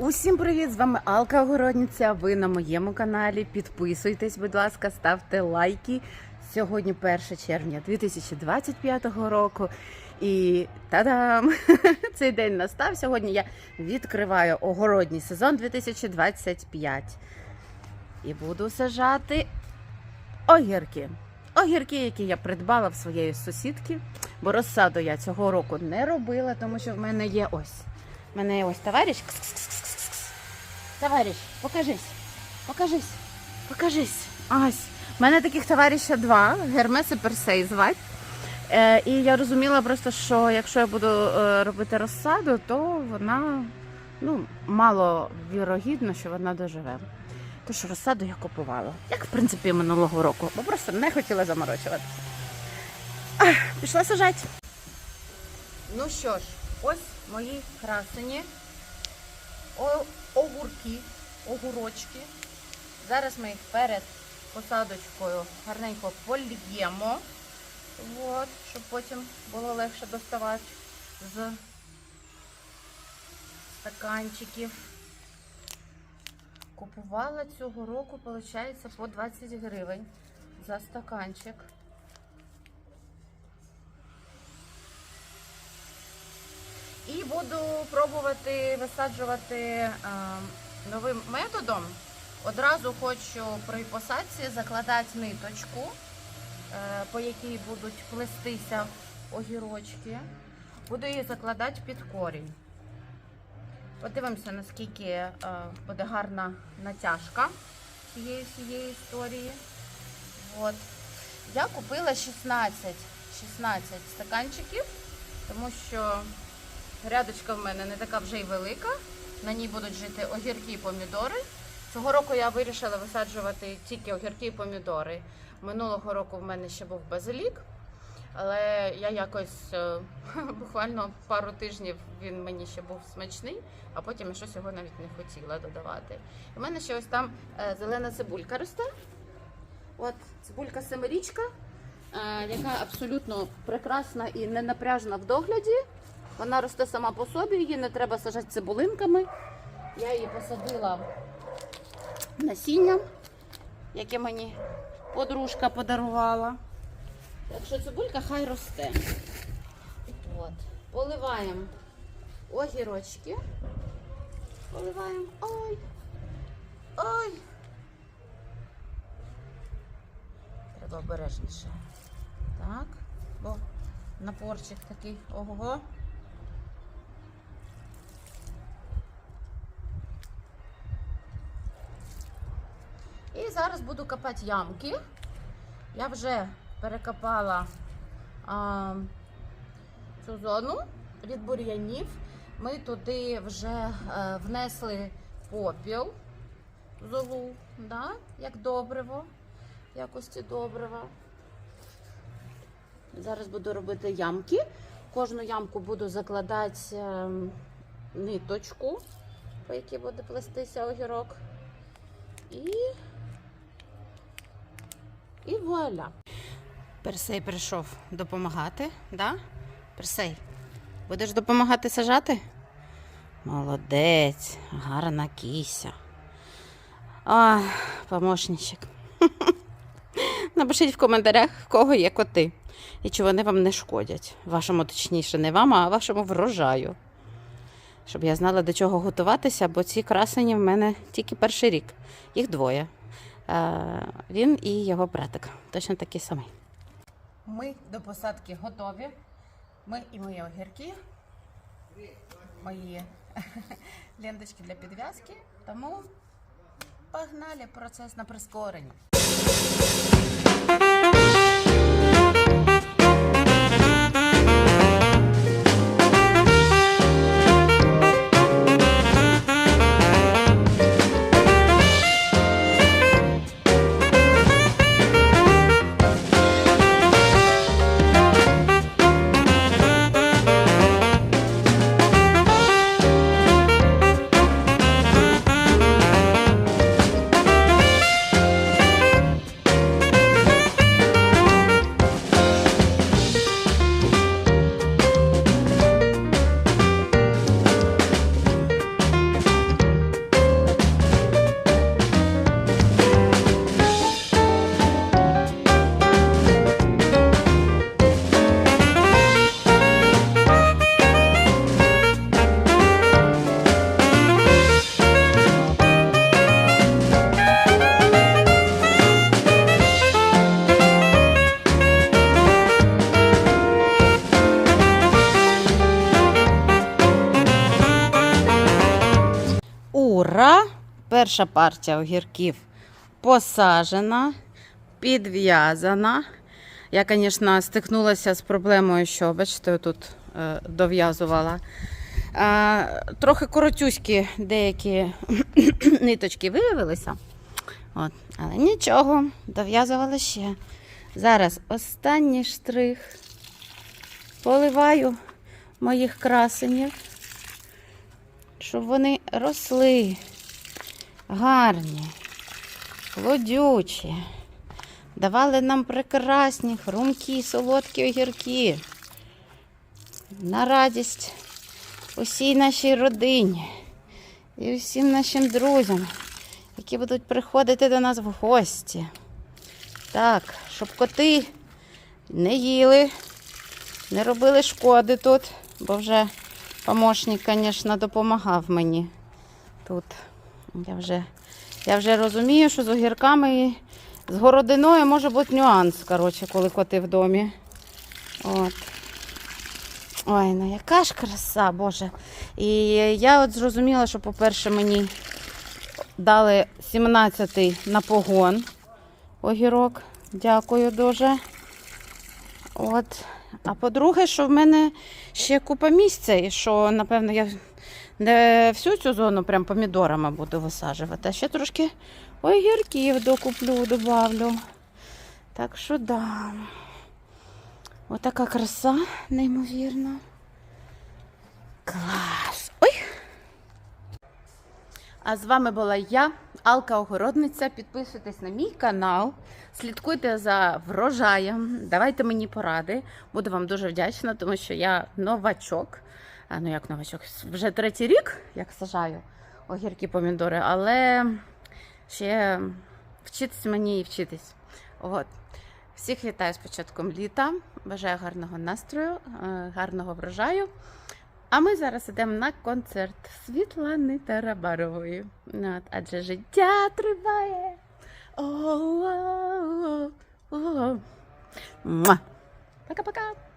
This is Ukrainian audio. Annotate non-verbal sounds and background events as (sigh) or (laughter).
Усім привіт! З вами Алка Огородниця. Ви на моєму каналі. Підписуйтесь, будь ласка, ставте лайки. Сьогодні 1 червня 2025 року. І та-дам! (laughs) Цей день настав. Сьогодні я відкриваю огородній сезон 2025. І буду сажати огірки. Огірки, які я придбала в своєї сусідки, бо розсаду я цього року не робила, тому що в мене є ось. У мене є ось товариш. Товариш, покажись. Покажись. Покажись. Ось. У мене таких товариша два, Гермес і Персей звать. Е, і я розуміла просто, що якщо я буду е, робити розсаду, то вона ну, мало вірогідно, що вона доживе. Тож розсаду я купувала. Як в принципі минулого року, бо просто не хотіла заморочуватися. Ах, Пішла сажати. Ну що ж, ось мої красені огурки, огурочки. Зараз ми їх перед посадочкою гарненько поліємо, От, щоб потім було легше доставати з стаканчиків. Купувала цього року, виходить, по 20 гривень за стаканчик. І буду пробувати висаджувати е, новим методом. Одразу хочу при посадці закладати ниточку, е, по якій будуть плестися огірочки. Буду її закладати під корінь. Подивимося, наскільки е, буде гарна натяжка цієї всієї історії. От. Я купила 16, 16 стаканчиків, тому що грядочка в мене не така вже й велика. На ній будуть жити огірки і помідори. Цього року я вирішила висаджувати тільки огірки і помідори. Минулого року в мене ще був базилік, але я якось е, (laughs) буквально пару тижнів він мені ще був смачний, а потім я щось його навіть не хотіла додавати. У мене ще ось там е, зелена цибулька росте. От цибулька семирічка, е, яка абсолютно прекрасна і не напряжна в догляді. Вона росте сама по собі, її не треба сажати цибулинками. Я її посадила насінням, яке мені подружка подарувала. Так що цибулька хай росте. От. Поливаємо огірочки. Поливаємо. Ой. Ой. Треба обережніше. Так, бо напорчик такий ого. І зараз буду копати ямки. Я вже перекопала а, цю зону від бур'янів. Ми туди вже е, внесли попіл золу, да? як добриво, якості добрива. Зараз буду робити ямки. Кожну ямку буду закладати е, ниточку, по якій буде плестися огірок. І, і вуаля. Персей прийшов допомагати, да? Персей, будеш допомагати сажати? Молодець, гарна кіся. Ой, помощничок. (laughs) Напишіть в коментарях, в кого є коти. І чи вони вам не шкодять. Вашому, точніше, не вам, а вашому врожаю. Щоб я знала, до чого готуватися, бо ці красені в мене тільки перший рік. Їх двоє. Е, Він і його братик. Точно такий самий. Ми до посадки готові. Ми і мої огірки, мої (laughs) ленточки для підв'язки. Тому погнали процес на прискоренні. Ура! Перша партія огірків посажена, підв'язана. Я, звісно, стикнулася з проблемою, що, бачите, тут е, дов'язувала. Е, трохи коротюські деякі (clears throat) ниточки виявилися. От. Але нічого, дов'язувала ще. Зараз останній штрих. Поливаю моїх красенів, щоб вони росли гарні, плодючі, давали нам прекрасні, хрумкі, солодкі огірки. На радість усій нашій родині і усім нашим друзям, які будуть приходити до нас в гості. Так, щоб коти не їли, не робили шкоди тут, бо вже помощник, звісно, допомагав мені тут. Я вже, я вже розумію, що з огірками і з городиною може бути нюанс, коротше, коли коти в домі. От. Ой, ну яка ж краса, Боже. І я от зрозуміла, що, по-перше, мені дали 17-й на погон огірок. Дякую дуже. От. А по-друге, що в мене ще купа місця, і що, напевно, я не всю цю зону прям помідорами буду висаджувати, а ще трошки огірків докуплю, добавлю. Так що да. Отака краса, неймовірна. Клас. Ой! А з вами була я, Алка Огородниця. Підписуйтесь на мій канал, слідкуйте за врожаєм, давайте мені поради. Буду вам дуже вдячна, тому що я новачок. А, ну як новачок, вже третій рік, як сажаю огірки помідори, але ще вчитись мені і вчитись. От. Всіх вітаю з початком літа. Бажаю гарного настрою, е, гарного врожаю. А ми зараз йдемо на концерт Світлани Тарабарової. От, адже життя триває. О-о-о-о. Муа. Пока-пока.